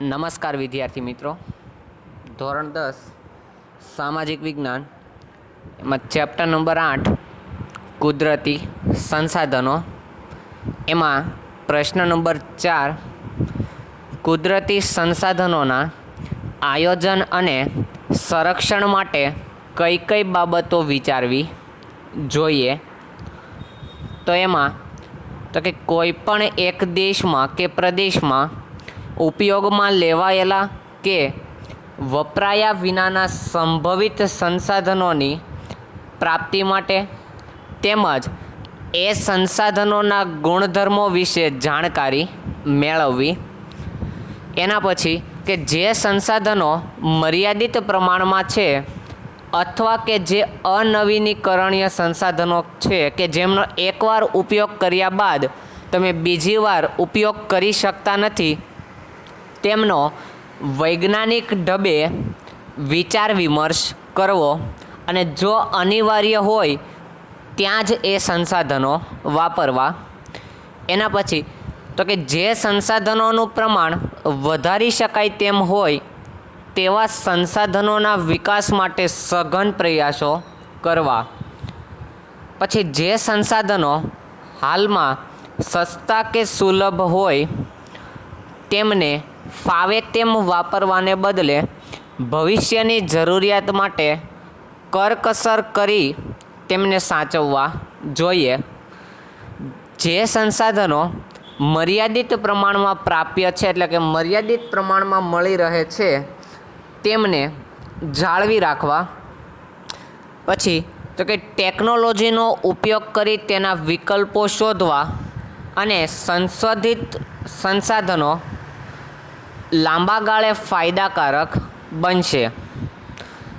નમસ્કાર વિદ્યાર્થી મિત્રો. ધોરણ દસ, સામાજિક વિજ્ઞાન, એમાં ચેપ્ટર નંબર આઠ, કુદરતી સંસાધનો. એમાં પ્રશ્ન નંબર ચાર, કુદરતી સંસાધનોના આયોજન અને સંરક્ષણ માટે કઈ કઈ બાબતો વિચારવી જોઈએ? તો એમાં, તો કે કોઈ પણ એક દેશમાં કે પ્રદેશમાં ઉપયોગમાં લેવાયેલા કે વપરાયા વિનાના સંભવિત સંસાધનોની પ્રાપ્તિ માટે તેમજ એ સંસાધનોના ગુણધર્મો વિશે જાણકારી મેળવવી. એના પછી કે જે સંસાધનો મર્યાદિત પ્રમાણમાં છે અથવા કે જે અનવીનીકરણીય સંસાધનો છે કે જેમનો એકવાર ઉપયોગ કર્યા બાદ તમે બીજી વાર ઉપયોગ કરી શકતા નથી તેમનો વૈજ્ઞાનિક ઢબે વિચાર વિમર્શ કરવો અને જો અનિવાર્ય હોય, ત્યાં જ એ સંસાધનો વાપરવા. એના પછી, તો કે જે સંસાધનોનું પ્રમાણ વધારી શકાય તેમ હોય, તેવા સંસાધનોના વિકાસ માટે સઘન પ્રયાસો કરવા. પછી જે સંસાધનો હાલમાં સસ્તા કે સુલભ હોય તેમને ફાવે તેમ વાપરવાને બદલે ભવિષ્યની જરૂરિયાત માટે કરકસર કરી તેમને સાચવવા જોઈએ. જે સંસાધનો મર્યાદિત પ્રમાણમાં પ્રાપ્ય છે, એટલે કે મર્યાદિત પ્રમાણમાં મળી રહે છે, તેમને જાળવી રાખવા. પછી, તો કે ટેકનોલોજીનો ઉપયોગ કરી તેના વિકલ્પો શોધવા અને સંશોધિત સંસાધનો લાંબા ગાળે ફાયદાકારક બનશે.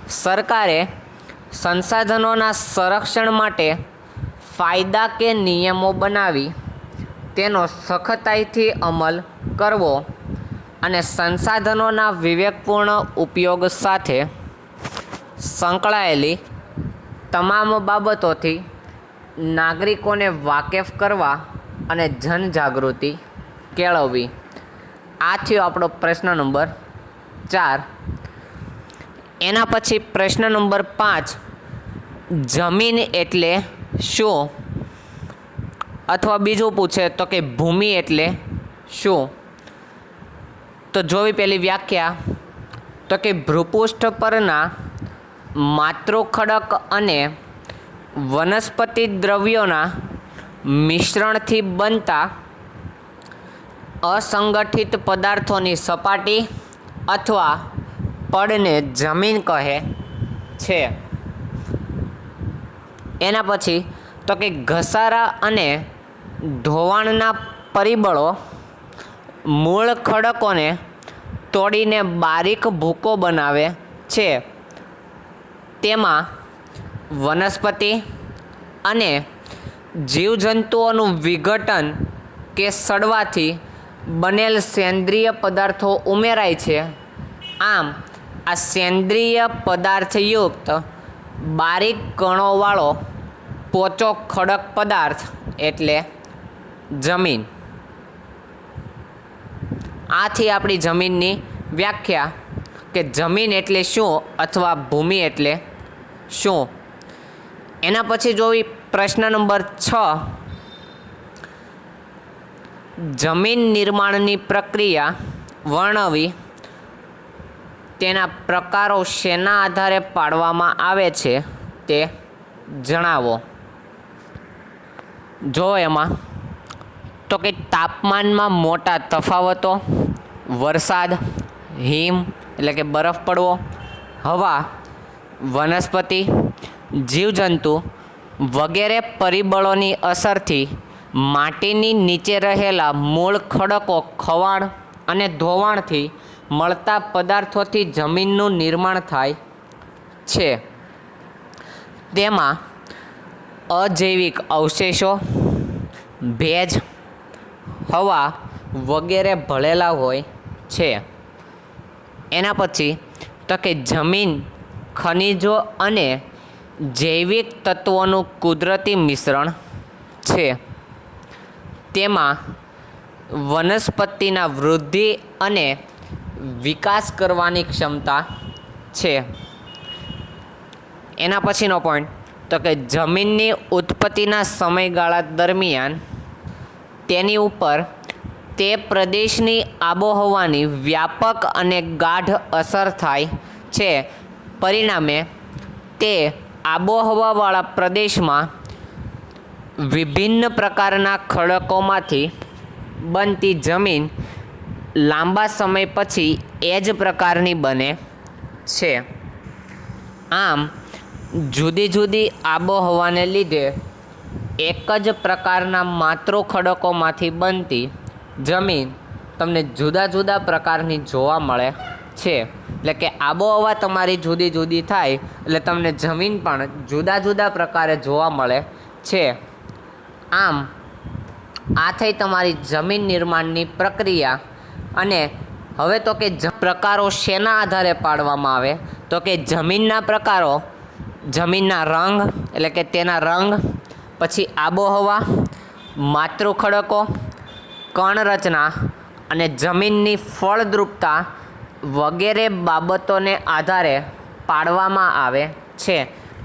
સરકારે સંસાધનોના સંરક્ષણ માટે ફાયદા કે નિયમો બનાવી તેનો સખતાઈથી અમલ કરવો અને સંસાધનોના વિવેકપૂર્ણ ઉપયોગ સાથે સંકળાયેલી તમામ બાબતોથી નાગરિકોને વાકેફ કરવા અને જનજાગૃતિ કેળવવી. આ થયો આપણો પ્રશ્ન નંબર ચાર. એના પછી પ્રશ્ન નંબર પાંચ, જમીન એટલે શું? અથવા બીજું પૂછે તો કે ભૂમિ એટલે શું? તો જોવી પેલી વ્યાખ્યા. તો કે ભૃપુષ્ઠ પરના માતૃખડક અને વનસ્પતિ દ્રવ્યોના મિશ્રણથી બનતા અસંગઠિત પદાર્થોની સપાટી અથવા પડને જમીન કહે છે. એના પછી તો કે ઘસારા અને ધોવાણના પરિબળો મૂળ ખડકોને તોડીને બારીક ભૂકો બનાવે છે. તેમાં વનસ્પતિ અને જીવજંતુઓનું વિઘટન કે સડવાથી બનેલ સેન્દ્રિય પદાર્થો ઉમેરાય છે. આમ, આ સેન્દ્રિય પદાર્થયુક્ત બારીક કણોવાળો પોચો ખડક પદાર્થ એટલે જમીન. આથી આપણી જમીનની વ્યાખ્યા કે જમીન એટલે શું અથવા ભૂમિ એટલે શું? એના પછી જોવી પ્રશ્ન નંબર છ જમીન નિર્માણની પ્રક્રિયા વર્ણવી તેના પ્રકારો શેના આધારે પાડવામાં આવે છે તે જણાવો. જો એમાં, તો કે તાપમાનમાં મોટા તફાવતો, વરસાદ, હિમ એટલે કે બરફ પડવો, હવા, વનસ્પતિ, જીવજંતુ વગેરે પરિબળોની અસરથી માટીની નીચે રહેલા મૂળ ખડકો ખવાણ અને ધોવાણથી મળતા પદાર્થોથી જમીનનું નિર્માણ થાય છે. તેમાં અજૈવિક અવશેષો, ભેજ, હવા વગેરે ભળેલા હોય છે. એના પછી તો કે જમીન, ખનિજો અને જૈવિક તત્વોનું કુદરતી મિશ્રણ છે. તેમાં વનસ્પતિના વૃદ્ધિ અને વિકાસ કરવાની ક્ષમતા છે. એના પછીનો પોઈન્ટ તો કે જમીનની ઉત્પત્તિના સમયગાળા દરમિયાન તેની ઉપર તે પ્રદેશની આબોહવાની વ્યાપક અને ગાઢ અસર થાય છે. પરિણામે તે આબોહવાવાળા પ્રદેશમાં વિભિન્ન પ્રકારના ખડકોમાંથી બનતી જમીન લાંબા સમય પછી એ જ પ્રકારની બને છે. આમ, જુદી જુદી આબોહવાને લીધે એક જ પ્રકારના માતૃ ખડકોમાંથી બનતી જમીન તમને જુદા જુદા પ્રકારની જોવા મળે છે. એટલે કે આબોહવા તમારી જુદી જુદી થાય, એટલે તમને જમીન પણ જુદા જુદા પ્રકારે જોવા મળે છે. આમ, આ થઈ તમારી જમીન નિર્માણની પ્રક્રિયા અને હવે તો કે પ્રકારો શેના આધારે પાડવામાં આવે? તો કે જમીનના પ્રકારો, જમીનના રંગ, એટલે કે તેના રંગ, પછી આબોહવા માતૃ ખડકો કણરચના અને જમીનની ફળદ્રુપતા વગેરે બાબતોને આધારે પાડવામાં આવે છે.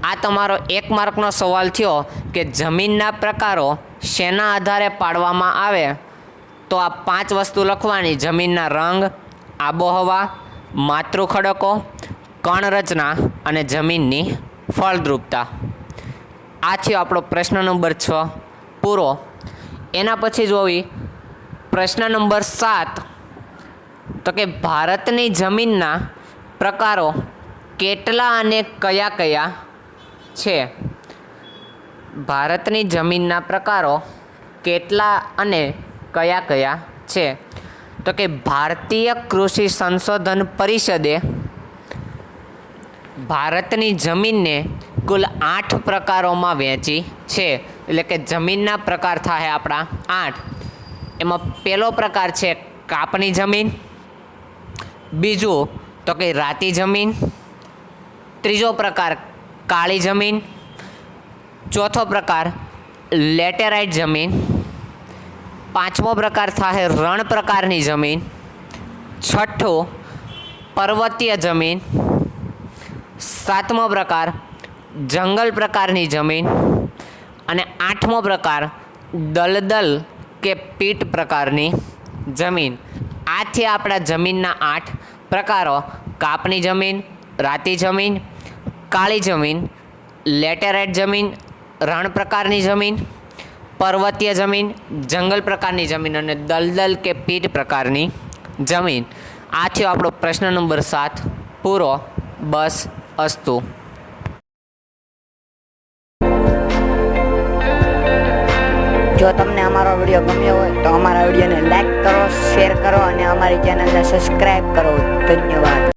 આ તમારો એક માર્કનો સવાલ થયો કે જમીનના પ્રકારો શેના આધારે પાડવામાં આવે? તો આ પાંચ વસ્તુ લખવાની. જમીનના રંગ, આબોહવા માતૃ ખડકો કણ અને જમીનની ફળદ્રુપતા. આ થયો આપણો પ્રશ્ન નંબર છ, પૂરો. એના પછી જોવી, પ્રશ્ન નંબર સાત. તો કે ભારતની જમીનના પ્રકારો કેટલા અને કયા કયા છે. ભારતની જમીનના પ્રકારો કેટલા અને કયા કયા છે? તો કે ભારતીય કૃષિ સંશોધન પરિષદે ભારતની જમીનને કુલ આઠ પ્રકારોમાં વહેંચી છે. એટલે કે જમીનના પ્રકાર થાય આપણા આઠ. એમાં પહેલો પ્રકાર છે કાપની જમીન. બીજું તો કે રાતી જમીન. ત્રીજો પ્રકાર કાળી જમીન, ચોથો પ્રકાર લેટેરાઇટ જમીન, પાંચમો પ્રકાર થાય રણ પ્રકારની જમીન, છઠ્ઠો પર્વતીય જમીન, સાતમો પ્રકાર જંગલ પ્રકારની જમીન અને આઠમો પ્રકાર દલદલ કે પીટ પ્રકારની જમીન. આ છે આપણા જમીનના આઠ પ્રકારો કાપની જમીન, રાતી જમીન કાળી જમીન, લેટેરાઇટ જમીન, રણ પ્રકારની જમીન, પર્વતીય જમીન, જંગલ પ્રકારની જમીન અને દલદલ કે પીટ પ્રકારની જમીન. આ થયો આપણો પ્રશ્ન નંબર સાત, પૂરો, બસ, અસ્તુ. જો તમને અમારો વીડિયો ગમ્યો હોય તો અમારા વિડીયોને લાઈક કરો શેર કરો અને અમારી ચેનલને સબસ્ક્રાઈબ કરો. ધન્યવાદ.